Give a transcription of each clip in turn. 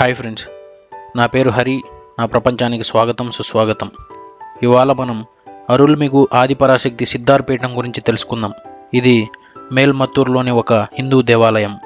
Hi friends. నా పేరు హరి. నా ప్రపంచానికి స్వాగతం సుస్వాగతం. ఇవాళ మనం అరుల్మిగు ఆదిపరాశక్తి సిద్ధార్పీఠం గురించి తెలుసుకుందాం. ఇది మేల్మత్తూరులోని ఒక హిందూ దేవాలయం.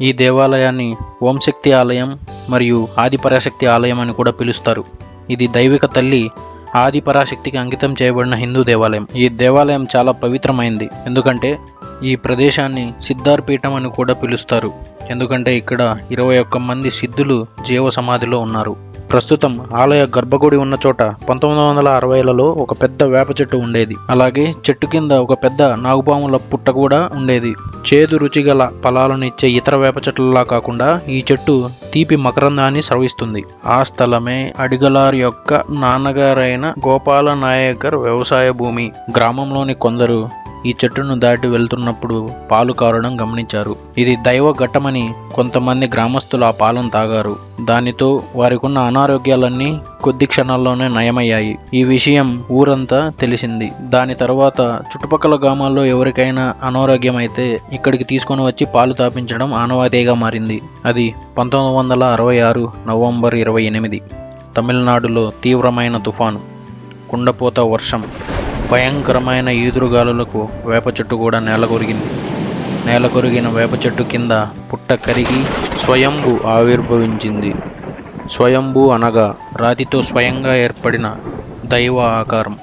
ఈ దేవాలయాన్ని ఓంశక్తి ఆలయం మరియు ఆదిపరాశక్తి ఆలయం అని కూడా పిలుస్తారు. ఇది దైవిక తల్లి ఆదిపరాశక్తికి అంకితం చేయబడిన హిందూ దేవాలయం. ఈ దేవాలయం చాలా పవిత్రమైంది. ఎందుకంటే ఈ ప్రదేశాన్ని సిద్ధార్పీఠం అని కూడా పిలుస్తారు. ఎందుకంటే ఇక్కడ ఇరవై ఒక్క మంది సిద్ధులు జీవ సమాధిలో ఉన్నారు. ప్రస్తుతం ఆలయ గర్భగుడి ఉన్న చోట పంతొమ్మిది వందల అరవైలలో ఒక పెద్ద వేప చెట్టు ఉండేది. అలాగే చెట్టు కింద ఒక పెద్ద నాగుపాముల పుట్ట కూడా ఉండేది. చేదు రుచి గల ఫలాలను ఇచ్చే ఇతర వేప చెట్లలా కాకుండా ఈ చెట్టు తీపి మకరందాన్ని స్రవిస్తుంది. ఆ స్థలమే అడిగలార్ యొక్క నాన్నగారైన గోపాల నాయకర్ వ్యవసాయ భూమి. గ్రామంలోని కొందరు ఈ చెట్టును దాటి వెళ్తున్నప్పుడు పాలు కారడం గమనించారు. ఇది దైవ ఘట్టమని కొంతమంది గ్రామస్తులు ఆ పాలను తాగారు. దానితో వారికున్న అనారోగ్యాలన్నీ కొద్ది క్షణాల్లోనే నయమయ్యాయి. ఈ విషయం ఊరంతా తెలిసింది. దాని తర్వాత చుట్టుపక్కల గ్రామాల్లో ఎవరికైనా అనారోగ్యం అయితే ఇక్కడికి తీసుకొని వచ్చి పాలు తాపించడం ఆనవాయితీగా మారింది. అది పంతొమ్మిది వందల అరవై ఆరు నవంబర్ ఇరవై ఎనిమిది. తమిళనాడులో తీవ్రమైన తుఫాను. కుండపోత వర్షం. భయంకరమైన ఈదురుగాలులకు వేప చెట్టు కూడా నేల కొరిగింది నేల కొరిగిన వేప చెట్టు కింద పుట్ట కరిగి స్వయంభు ఆవిర్భవించింది. స్వయంభు అనగా రాతితో స్వయంగా ఏర్పడిన దైవ ఆకారం.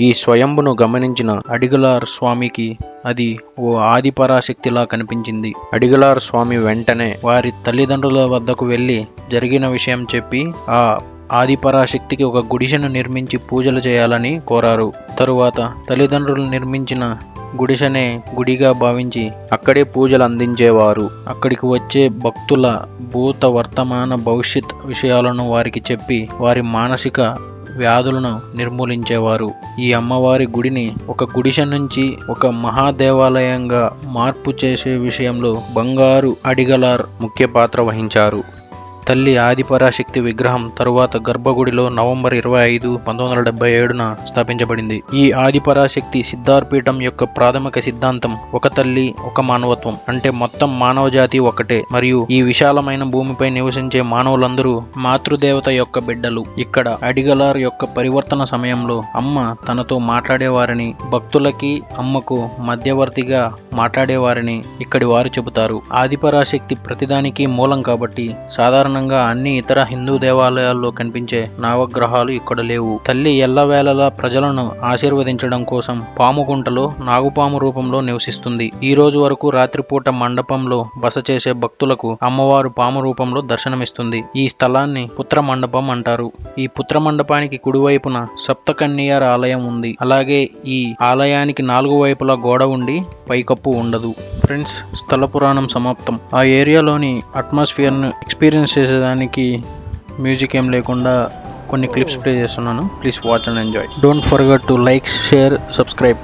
ఈ స్వయంభును గమనించిన అడిగలార్ స్వామికి అది ఓ ఆదిపరాశక్తిలా కనిపించింది. అడిగలార్ స్వామి వెంటనే వారి తల్లిదండ్రుల వద్దకు వెళ్ళి జరిగిన విషయం చెప్పి ఆ ఆదిపరాశక్తికి ఒక గుడిసెను నిర్మించి పూజలు చేయాలని కోరారు. తరువాత తల్లిదండ్రులు నిర్మించిన గుడిసెనే గుడిగా భావించి అక్కడే పూజలు అందించేవారు. అక్కడికి వచ్చే భక్తుల భూత వర్తమాన భవిష్యత్ విషయాలను వారికి చెప్పి వారి మానసిక వ్యాధులను నిర్మూలించేవారు. ఈ అమ్మవారి గుడిని ఒక గుడిసె నుంచి ఒక మహాదేవాలయంగా మార్పు చేసే విషయంలో బంగారు అడిగలార్ ముఖ్య పాత్ర వహించారు. తల్లి ఆదిపరాశక్తి విగ్రహం తరువాత గర్భగుడిలో నవంబర్ ఇరవై ఐదు పంతొమ్మిది వందల డెబ్బై ఏడున స్థాపించబడింది. ఈ ఆదిపరాశక్తి సిద్ధార్పీఠం యొక్క ప్రాథమిక సిద్ధాంతం ఒక తల్లి ఒక మానవత్వం అంటే మొత్తం మానవ జాతి ఒకటే మరియు ఈ విశాలమైన భూమిపై నివసించే మానవులందరూ మాతృదేవత యొక్క బిడ్డలు. ఇక్కడ అడిగలార్ యొక్క పరివర్తన సమయంలో అమ్మ తనతో మాట్లాడేవారని భక్తులకి అమ్మకు మధ్యవర్తిగా మాట్లాడేవారని ఇక్కడి వారు చెబుతారు. ఆదిపరాశక్తి ప్రతిదానికి మూలం కాబట్టి సాధారణ సాధారణంగా అన్ని ఇతర హిందూ దేవాలయాల్లో కనిపించే నావగ్రహాలు ఇక్కడ లేవు. తల్లి ఎల్లవేళలా ప్రజలను ఆశీర్వదించడం కోసం పాముగుంటలో నాగుపాము రూపంలో నివసిస్తుంది. ఈ రోజు వరకు రాత్రిపూట మండపంలో బస చేసే భక్తులకు అమ్మవారు పాము రూపంలో దర్శనమిస్తుంది. ఈ స్థలాన్ని పుత్ర మండపం అంటారు. ఈ పుత్ర మండపానికి కుడివైపున సప్తకన్యార ఆలయం ఉంది. అలాగే ఈ ఆలయానికి నాలుగు వైపులా గోడ ఉండి పైకప్పు ఉండదు. ఫ్రెండ్స్ స్థల పురాణం సమాప్తం. ఆ ఏరియాలోని అట్మాస్ఫియర్ను ఎక్స్పీరియన్స్ చేసేదానికి మ్యూజిక్ ఏం లేకుండా కొన్ని క్లిప్స్ ప్లే చేస్తున్నాను. Please watch and enjoy don't forget to like share subscribe